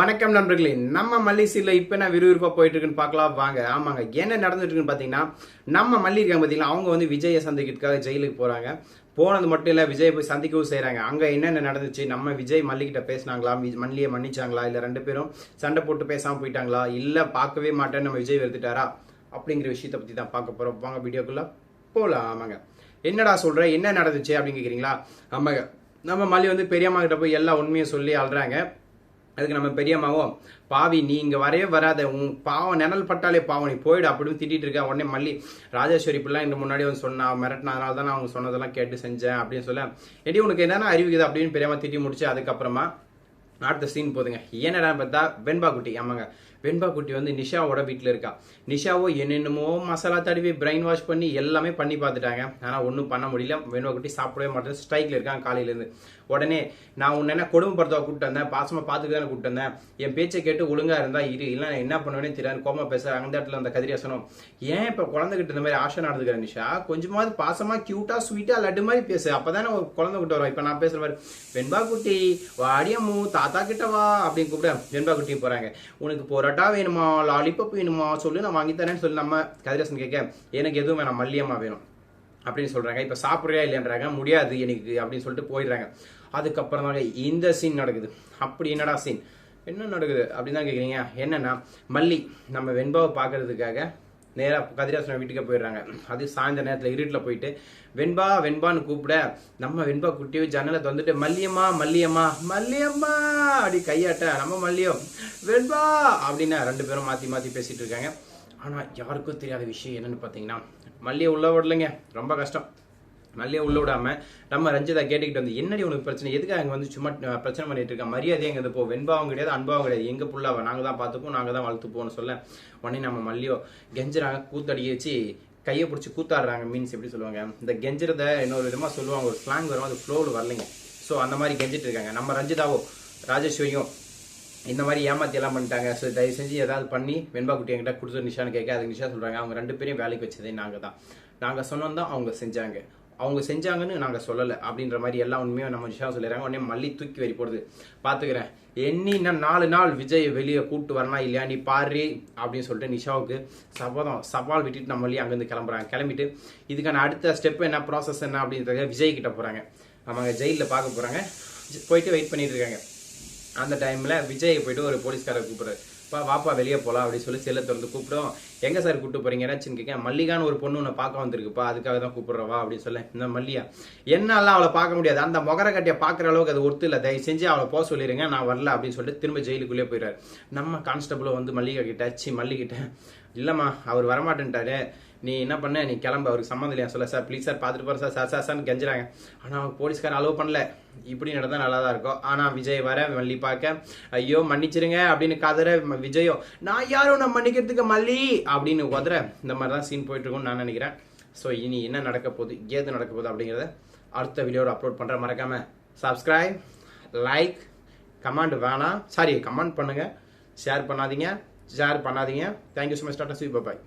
வணக்கம் நண்பர்களே. நம்ம மல்லிசீரில் இப்போ என்ன விறுவிறுப்பாக போயிட்டு இருக்குன்னு பார்க்கலாம். வாங்க ஆமாங்க. என்ன நடந்துட்டு இருக்குன்னு பார்த்தீங்கன்னா நம்ம மல்லி இருக்காங்க பார்த்தீங்கன்னா அவங்க வந்து விஜயை சந்திக்கிறதுக்காக ஜெயிலுக்கு போகிறாங்க போனது மட்டும் இல்லை விஜய் போய் சந்திக்கவும் செய்கிறாங்க அங்கே என்னென்ன நடந்துச்சு? நம்ம விஜய் மல்லிகிட்ட பேசினாங்களா? வி- மல்லியை மன்னிச்சாங்களா? இல்லை ரெண்டு பேரும் சண்டை போட்டு பேசாமல் போயிட்டாங்களா? இல்லை பார்க்கவே மாட்டேன்னு நம்ம விஜய் வெறுத்துட்டாரா? அப்படிங்கிற விஷயத்தை பற்றி தான் பார்க்க போகிறோம் வாங்க வீடியோக்குள்ளே போகலாம் ஆமாங்க. என்னடா சொல்கிறேன் என்ன நடந்துச்சு அப்படின்னு கேட்குறீங்களா ஆமாங்க. நம்ம மல்லி வந்து பெரியம்மா கிட்ட போய் எல்லா உண்மையும் சொல்லி அழுறாங்க. அதுக்கு நம்ம பெரியம்மாவோ பாவி நீ இங்கே வரவே வராத. உன் பாவம் நிழல் பட்டாலே பாவம். நீ போயிடு அப்படின்னு திட்டிட்டு இருக்க. உடனே மல்லி ராஜேஸ்வரி பிள்ளை இந்த முன்னாடி வந்து சொன்னா மிரட்டினதுனால தான் நான் அவங்க சொன்னதெல்லாம் கேட்டு செஞ்சேன் அப்படின்னு சொல்ல எடி உனக்கு என்னென்ன அறிவிக்குது அப்படின்னு பெரியம்மா திட்டி முடிச்சு அதுக்கப்புறமா அடுத்த சீன் போதுங்க. என்னடா பார்த்தா வெண்பா குட்டி ஆமாங்க. வெண்பா குட்டி வந்து நிஷாவோட வீட்டில் இருக்கா. நிஷாவோ என்னென்னமோ மசாலா தடவி பிரெயின் வாஷ் பண்ணி எல்லாமே பண்ணி பார்த்துட்டாங்க. ஆனால் ஒன்றும் பண்ண முடியல. வெண்பா குட்டி சாப்பிடவே மாட்டேன் ஸ்ட்ரைக்கில் இருக்கான் காலையிலேருந்து. உடனே நான் உன்ன என்ன கொடுமைப்படுத்தவா கூப்பிட்டு வந்தேன். பாசமாக பார்த்துட்டு தானே கூப்பிட்டு வந்தேன். என் பேச்சை கேட்டு ஒழுங்காக இருந்தால் இரு. இல்லை நான் என்ன பண்ணுவேனே தெரியாது. கோமா பேச அந்த இடத்துல அந்த கதிரியாசனம் ஏன் இப்போ குழந்தைகிட்ட இந்த மாதிரி ஆசை நடந்துக்கிற நிஷா? கொஞ்சமாவது பாசமாக க்யூட்டாக ஸ்வீட்டாக லட்டு மாதிரி பேசு. அப்பதானே ஒரு குழந்தை கிட்ட வரும் இப்போ நான் பேசுகிற மாதிரி வெண்பா குட்டி வாடியம்மு தாத்தா கிட்ட வா அப்படின்னு கூப்பிட வெண்பா குட்டி போகிறாங்க உனக்கு கட்டா வேணுமா? லாலிபப் வேணுமா? சொல்லு நான் வாங்கி தரேன்னு சொல்லி நம்ம கதிரேசன் கேட்க எனக்கு எதுவும் வேணாம் மல்லியம்மா வேணும். அப்படின்னு சொல்கிறாங்க இப்போ சாப்பிட்றியா இல்லைன்றாங்க முடியாது எனக்கு அப்படின்னு சொல்லிட்டு போயிடுறாங்க. அதுக்கப்புறம் தாங்க இந்த சீன் நடக்குது. அப்படி என்னடா சீன் என்ன நடக்குது? அப்படின்னு தான் கேட்குறீங்க என்னன்னா மல்லி நம்ம வெண்பாவை பார்க்கறதுக்காக நேராக கதிராசன வீட்டுக்கு போயிடுறாங்க. அது சாயந்தர நேரத்தில் இருட்டில் போயிட்டு வெண்பா வெண்பான்னு கூப்பிட நம்ம வெண்பா குட்டியோ ஜன்னலை தந்துட்டு மல்லியம்மா மல்லியம்மா மல்லியம்மா! அப்படி கையாட்ட நம்ம மல்லியம் வெண்பா! அப்படின்னு ரெண்டு பேரும் மாற்றி மாற்றி பேசிகிட்டு இருக்காங்க. ஆனால் யாருக்கும் தெரியாத விஷயம் என்னன்னு பார்த்தீங்கன்னா மல்லியை உள்ள விடலைங்க ரொம்ப கஷ்டம். மல்லியை உள்ள விடாம நம்ம ரஞ்சிதா கேட்டுக்கிட்டு வந்து என்னடி உனக்கு பிரச்சனை? எதுக்கு அங்கே வந்து சும்மா பிரச்சனை பண்ணிட்டு இருக்க? மரியாதை எங்க இது போ. வெண்பாவும் கிடையாது அன்பாவும் கிடையாது. எங்க புள்ளாவ? நாங்க தான் பார்த்துப்போம் நாங்க தான் வளர்த்துப்போம்னு சொல்ல. உடனே நம்ம மல்லியோ கெஞ்சுறாங்க கூத்தடி வச்சு கையை பிடிச்சி கூத்தாடுறாங்க. மீன்ஸ் எப்படி சொல்லுவாங்க? இந்த கெஞ்சுறத இன்னொரு விதமா சொல்லுவாங்க. ஒரு ஸ்லாங் வரும் அது ஃப்ளோவில் வரலைங்க. ஸோ அந்த மாதிரி கெஞ்சிட்டு இருக்காங்க. நம்ம ரஞ்சிதாவோ ராஜேஸ்வரியும் இந்த மாதிரி ஏமாத்தி எல்லாம் பண்ணிட்டாங்க. ஸோ தயவு செஞ்சு ஏதாவது பண்ணி வெண்பா குட்டி என்கிட்ட கொடுத்து நிஷான்னு கேட்க அதுக்கு நிஷா சொல்கிறாங்க அவங்க ரெண்டு பேரையும் வேலைக்கு வச்சதே நாங்கள் தான். நாங்கள் சொன்னோம் தான் அவங்க செஞ்சாங்க. அவங்க செஞ்சாங்கன்னு நாங்கள் சொல்லலை. அப்படின்ற மாதிரி எல்லா உண்மையும் நம்ம நிஷா சொல்லிடுறாங்க. உடனே மல்லி தூக்கி வரி போடுது. பார்த்துக்கிறேன் எண்ணி இன்னும் நாலு நாள் விஜய் வெளியே கூட்டு வரலாம் இல்லையா? நீ பாரு அப்படின்னு சொல்லிட்டு நிஷாவுக்கு சபதம் சவால் விட்டுட்டு நம்ம வழியே அங்கேருந்து கிளம்புறாங்க. கிளம்பிட்டு இதுக்கான அடுத்த ஸ்டெப் என்ன? ப்ராசஸ் என்ன? அப்படின்றத விஜய் கிட்ட போகிறாங்க அவங்க ஜெயிலில் பார்க்க போகிறாங்க போயிட்டு வெயிட் பண்ணிட்டு இருக்காங்க. அந்த டைமில் விஜய் போயிட்டு ஒரு போலீஸ்காரர் கூப்பிட்றாரு. பா வாப்பா வெளியே போலாம் அப்படின்னு சொல்லி செல்ல திறந்து கூப்பிடும். எங்கே சார் கூப்பிட்டு போகிறீங்க என்னாச்சுன்னு கேட்க மல்லிகான்னு ஒரு பொண்ணு உன்னை பார்க்க வந்திருக்குப்பா. அதுக்காக தான் கூப்பிட்றவா அப்படின்னு சொல்ல இந்த மல்லியா என்னால அவளை பார்க்க முடியாது. அந்த முகர கட்டியை பார்க்குற அளவுக்கு அது ஒத்து இல்லை. தயவு செஞ்சு அவளை போக சொல்லிடுங்க நான் வரல அப்படின்னு சொல்லிட்டு திரும்ப ஜெயிலுக்குள்ளே போயிடுறாரு. நம்ம கான்ஸ்டபுளும் வந்து மல்லிகா கிட்ட சி மல்லிகிட்ட இல்லைம்மா அவர் வரமாட்டேன்ட்டாரு. நீ என்ன பண்ண? நீ கிளம்ப. அவருக்கு சம்மந்தம் இல்லையா? சொல்ல சார் ப்ளீஸ் சார் பார்த்துட்டு போகிற சார். சார் சார் சார்னு கெஞ்சுறாங்க. ஆனால் அவங்க போலீஸ்காரன் அலோவ் பண்ணல. இப்படி நடந்தால் நல்லா தான் இருக்கும். ஆனால் விஜய் வர மல்லி பார்க்க ஐயோ மன்னிச்சிருங்க அப்படின்னு கதற விஜயோ நான் யாரும் நான் மன்னிக்கிறதுக்கு மல்லி? அப்படின்னு உதற இந்த மாதிரி தான் சீன் போயிட்டுருக்கும்னு நான் நினைக்கிறேன். ஸோ இனி என்ன நடக்க போகுது? ஏது நடக்க போகுது அப்படிங்கிறத அடுத்த வீடியோட அப்லோட் பண்ணுற மறக்காம சப்ஸ்கிரைப் லைக் கமெண்ட் வேணாம். சாரி கமெண்ட் பண்ணுங்கள் ஷேர் பண்ணாதீங்க. ஷேர் பண்ணாதீங்க. Thank you so much tata super bye